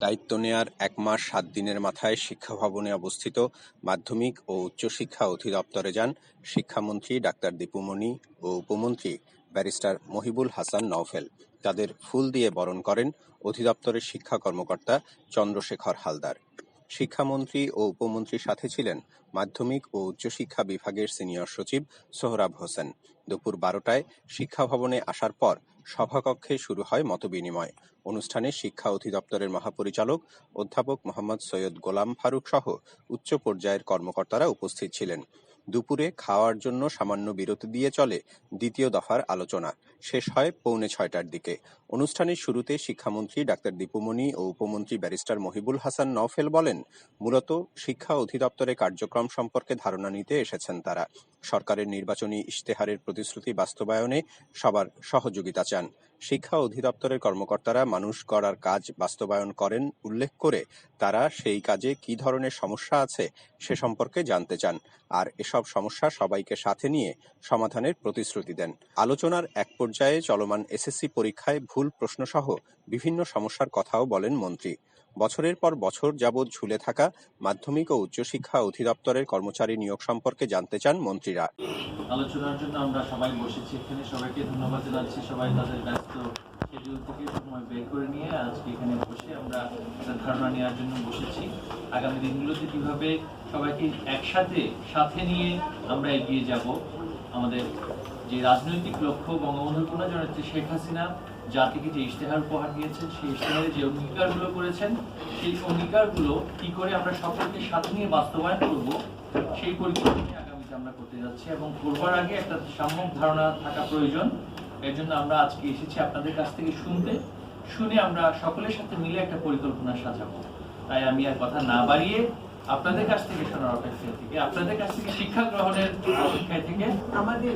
দায়িত্ব নেয়ার এক মাস সাত দিনের মাথায় শিক্ষা ভবনে অবস্থিত মাধ্যমিক ও উচ্চশিক্ষা অধিদপ্তরে যান শিক্ষামন্ত্রী ডাক্তার দীপুমণি ও উপমন্ত্রী ব্যারিস্টার মহিবুল হাসান নওফেল। তাদের ফুল দিয়ে বরণ করেন অধিদপ্তরের শিক্ষা কর্মকর্তা চন্দ্রশেখর হালদার। শিক্ষামন্ত্রী ও উপমন্ত্রীর সাথে ছিলেন মাধ্যমিক ও উচ্চশিক্ষা বিভাগের সিনিয়র সচিব সোহরাব হোসেন। দুপুর বারোটায় শিক্ষা ভবনে আসার পর সভাকক্ষে শুরু হয় মতবিনিময়। অনুষ্ঠানে শিক্ষা অধিদপ্তরের মহাপরিচালক অধ্যাপক মোহাম্মদ সৈয়দ গোলাম ফারুক সহ উচ্চ পর্যায়ের কর্মকর্তারা উপস্থিত ছিলেন। দুপুরে খাওয়ার জন্য সামান্য বিরতি দিয়ে চলে দ্বিতীয় দফার আলোচনা। শেষ হয় পৌনে ছয়টার দিকে। অনুষ্ঠানের শুরুতে শিক্ষামন্ত্রী ডাক্তার দীপুমণি ও উপমন্ত্রী ব্যারিস্টার মহিবুল হাসান নওফেল বলেন, মূলত শিক্ষা অধিদপ্তরের কার্যক্রম সম্পর্কে ধারণা নিতে এসেছেন তারা। সরকারের নির্বাচনী ইশতেহারের প্রতিশ্রুতি বাস্তবায়নে সবার সহযোগিতা চান। শিক্ষা অধিদপ্তরের কর্মকর্তারা মানুষ গড়ার কাজ বাস্তবায়ন করেন, উল্লেখ করে তারা সেই কাজে কি ধরনের সমস্যা আছে সে সম্পর্কে জানতে চান আর এসব সমস্যা সবাইকে সাথে নিয়ে সমাধানের প্রতিশ্রুতি দেন। আলোচনার এক পর্যায়ে চলমান এসএসসি পরীক্ষায় ভুল প্রশ্নসহ বিভিন্ন সমস্যার কথাও বলেন মন্ত্রী। বছরের পর বছর যাবৎ ঝুলে থাকা মাধ্যমিক ও উচ্চশিক্ষা অধিদপ্তরের কর্মচারী নিয়োগ সম্পর্কে জানতে চান মন্ত্রীরা। আলোচনার জন্য আমরা সবাই বসেছি এখানে। সবাইকে ধন্যবাদ জানাচ্ছি। সবাই তাদের ব্যস্ত শিডিউল থেকে সময় বের করে নিয়ে আজকে এখানে বসে আমরা একটা ধারণা নেওয়ার জন্য বসেছি। আগামী দিনগুলোতে কীভাবে সবাইকে একসাথে, সাথে নিয়ে আমরা এগিয়ে যাব, আমাদের যে রাজনৈতিক লক্ষ্য বঙ্গবন্ধু জননেত্রী শেখ হাসিনা জাতিকে যে ইশতেহার উপহার দিয়েছেন, সেই ইশতেহারে যে অঙ্গীকারগুলো করেছেন, সেই অঙ্গীকারগুলো কি করে আমরা সকলকে সাথে নিয়ে বাস্তবায়ন করব, সেই পরিকল্পনা আগামীতে আমরা করতে যাচ্ছি এবং করবার আগে একটা সাম্যক ধারণা থাকা প্রয়োজন। এর জন্য আমরা আজকে এসেছি আপনাদের কাছ থেকে শুনতে। শুনে আমরা সকলের সাথে মিলে একটা পরিকল্পনা সাজাবো। তাই আমি আর কথা না বাড়িয়ে আপনাদের কাছ থেকে শোনার অপেক্ষা থেকে, আপনাদের কাছ থেকে শিক্ষা গ্রহণের অপেক্ষায় থেকে আমাদের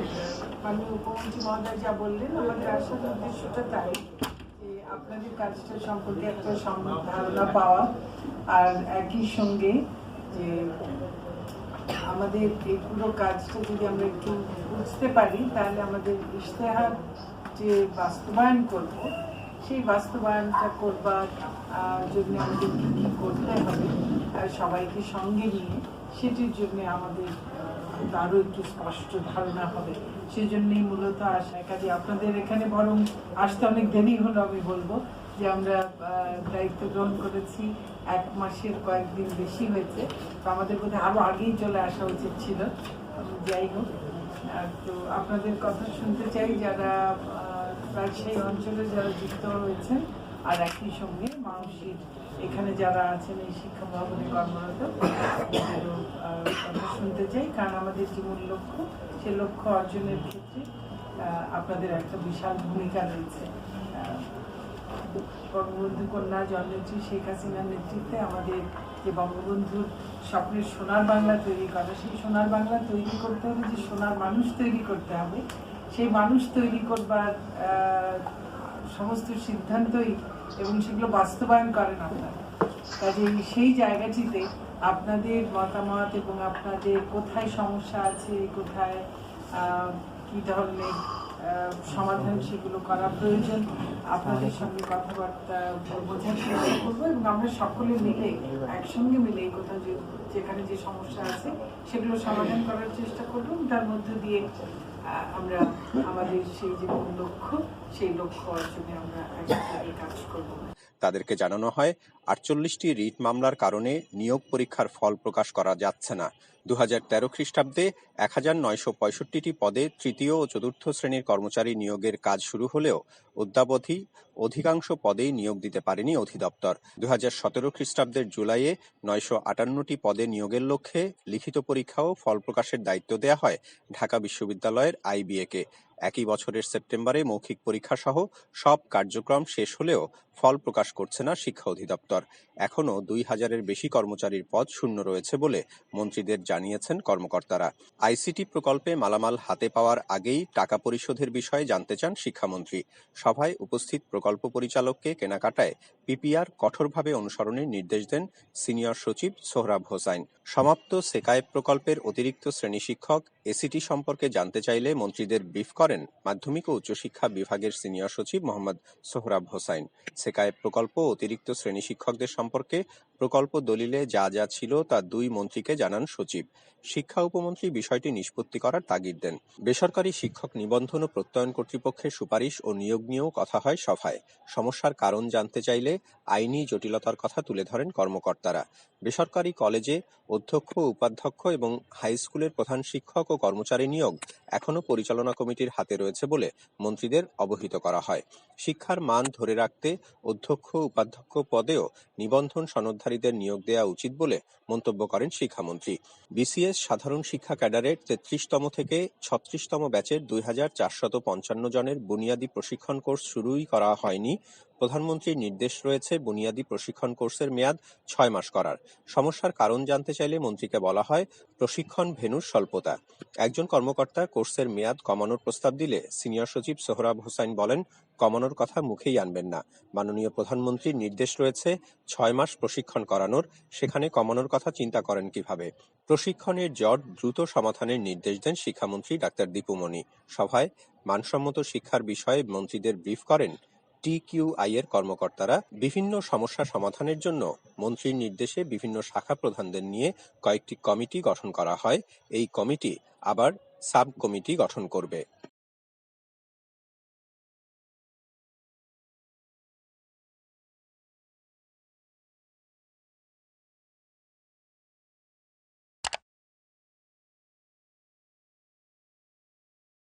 উপমন্ত্রী মহোদয় যা বললেন, আমাদের আসল উদ্দেশ্যটা তাই যে আপনাদের কাজটা সম্পর্কে একটা ধারণা পাওয়া। আর একই সঙ্গে যে আমাদের এই পুরো কাজটা যদি আমরা একটু বুঝতে পারি তাহলে আমাদের ইশতেহার যে বাস্তবায়ন করব সেই বাস্তবায়নটা করবার জন্য আমাদের কী কী করতে হবে সবাইকে সঙ্গে নিয়ে সেটির জন্য আমাদের আহ, আরও একটু স্পষ্ট ধারণা হবে। সেজন্যই মূলত আসা কাজে আপনাদের এখানে বরং আসতে অনেক দেরি হলো আমি বলব যে আমরা দায়িত্ব গ্রহণ করেছি, এক মাসের কয়েকদিন বেশি হয়েছে। তো আমাদের বোধহয় আরও আগেই চলে আসা উচিত ছিল। যাই হোক। তো আপনাদের কথা শুনতে চাই যারা রাজশাহী অঞ্চলে যারা যুক্ত হয়েছেন আর একই সঙ্গে মানসিক এখানে যারা আছেন এই শিক্ষা ভবনে কর্মরত কথা শুনতে চাই। কারণ আমাদের যে মূল লক্ষ্য, সে লক্ষ্য অর্জনের ক্ষেত্রে আপনাদের একটা বিশাল ভূমিকা রয়েছে। বঙ্গবন্ধু কন্যা জন্মেত্রী শেখ হাসিনার নেতৃত্বে আমাদের যে বঙ্গবন্ধুর স্বপ্নের সোনার বাংলা তৈরি করা সেই সোনার বাংলা তৈরি করতে হলে যে সোনার মানুষ তৈরি করতে হবে, সেই মানুষ তৈরি করবার সমস্ত সিদ্ধান্তই এবং সেগুলো বাস্তবায়ন করেন আপনারা। কাজেই সেই জায়গাটিতে আপনাদের মতামত এবং আপনাদের কোথায় সমস্যা আছে, কোথায় কি ধরনের সমাধান সেগুলো করা প্রয়োজন। আপনাদের সঙ্গে কথাবার্তা বোঝার চেষ্টা করব এবং আমরা সকলে মিলে, একসঙ্গে মিলে এই কোথাও যে, যেখানে যে সমস্যা আছে, সেগুলো সমাধান করার চেষ্টা করব। তার মধ্য দিয়ে আমরা আমাদের সেই যে লক্ষ্য, সেই লক্ষ্য অর্জনে আমরা কাজ করব। তাদেরকে জানানো হয়, আটচল্লিশটি রিট মামলার কারণে নিয়োগ পরীক্ষার ফল প্রকাশ করা যাচ্ছে না। দু তেরো খ্রিস্টাব্দে এক হাজার নয়শো পঁয়ষট্টিটি পদে তৃতীয় ও চতুর্থ শ্রেণির কর্মচারী নিয়োগের কাজ শুরু হলেও অদ্যাবধি অধিকাংশ পদেই নিয়োগ দিতে পারেনি অধিদপ্তর। দু হাজার সতেরো খ্রিস্টাব্দের জুলাইয়ে নয়শো আটান্নটি পদে নিয়োগের লক্ষ্যে লিখিত পরীক্ষা ও ফল প্রকাশের দায়িত্ব দেওয়া হয় ঢাকা বিশ্ববিদ্যালয়ের আইবিএকে। একই বছরের সেপ্টেম্বরে মৌখিক পরীক্ষা সহ সব কার্যক্রম শেষ হলেও ফল প্রকাশ করছে না শিক্ষা অধিদপ্তর। এখনও দুই হাজারের বেশি কর্মচারীর পদ শূন্য রয়েছে বলে মন্ত্রীদের জানিয়েছেন কর্মকর্তারা। আইসিটি প্রকল্পে মালামাল হাতে পাওয়ার আগেই টাকা পরিশোধের বিষয়ে জানতে চান শিক্ষামন্ত্রী। সভায় উপস্থিত প্রকল্প পরিচালককে কেনাকাটায় পিপিআর কঠোরভাবে অনুসরণের নির্দেশ দেন সিনিয়র সচিব সোহরাব হোসাইন। সমাপ্ত সেকায়েব প্রকল্পের অতিরিক্ত শ্রেণি শিক্ষক এসিটি সম্পর্কে জানতে চাইলে মন্ত্রীদের ব্রিফ করেন মাধ্যমিক ও উচ্চশিক্ষা বিভাগের সিনিয়র সচিব মোহাম্মদ সোহরাব হোসাইন। সেকায় প্রকল্প অতিরিক্ত শ্রেণি শিক্ষকদের সম্পর্কে প্রকল্প দলিলে যা যা ছিল তা দুই মন্ত্রীকে জানান সচিব। শিক্ষা উপমন্ত্রী বিষয়টি নিষ্পত্তি করার তাগিদ দেন। বেসরকারি শিক্ষক নিবন্ধন ও প্রত্যয়ন কর্তৃপক্ষের সুপারিশ ও নিয়োগ নিয়েও কথা হয় সভায়। সমস্যার কারণ জানতে চাইলে আইনি জটিলতার কথা তুলে ধরেন কর্মকর্তারা। বেসরকারি কলেজে অধ্যক্ষ, উপাধ্যক্ষ এবং হাই স্কুলের প্রধান শিক্ষক ও কর্মচারী নিয়োগ এখনও পরিচালনা কমিটির হাতে রয়েছে বলে মন্ত্রীদের অবহিত করা হয়। শিক্ষার মান ধরে রাখতে অধ্যক্ষ, উপাধ্যক্ষ পদেও নিবন্ধন সনদধারীদের নিয়োগ দেওয়া উচিত বলে মন্তব্য করেন শিক্ষামন্ত্রী। বিসিএস সাধারণ শিক্ষা ক্যাডারের তেত্রিশতম থেকে ছত্রিশতম ব্যাচের দুই হাজার চারশত পঞ্চান্ন জনের বুনিয়াদী প্রশিক্ষণ কোর্স শুরুই করা হয়নি। প্রধানমন্ত্রীর নির্দেশ রয়েছে বুনিয়াদী প্রশিক্ষণ কোর্সের মেয়াদ ছয় মাস করার। সমস্যার কারণ জানতে চাইলে মন্ত্রীকে বলা হয় প্রশিক্ষণ ভেনুর স্বল্পতা। একজন কর্মকর্তা কোর্সের মেয়াদ কমানোর প্রস্তাব দিলে সিনিয়র সচিব সোহরাব হোসাইন বলেন, কমানোর কথা মুখেই আনবেন না। মাননীয় প্রধানমন্ত্রীর নির্দেশ রয়েছে ছয় মাস প্রশিক্ষণ করানোর, সেখানে কমানোর কথা চিন্তা করেন কীভাবে? প্রশিক্ষণের জট দ্রুত সমাধানের নির্দেশ দেন শিক্ষামন্ত্রী ডাক্তার দীপুমণি সভায় মানসম্মত শিক্ষার বিষয়ে মন্ত্রীদের ব্রিফ করেন টিকিউআই এর কর্মকর্তারা বিভিন্ন সমস্যা সমাধানের জন্য মন্ত্রীর নির্দেশে বিভিন্ন শাখা প্রধানদের নিয়ে কয়েকটি কমিটি গঠন করা হয়। এই কমিটি আবার সাব কমিটি গঠন করবে।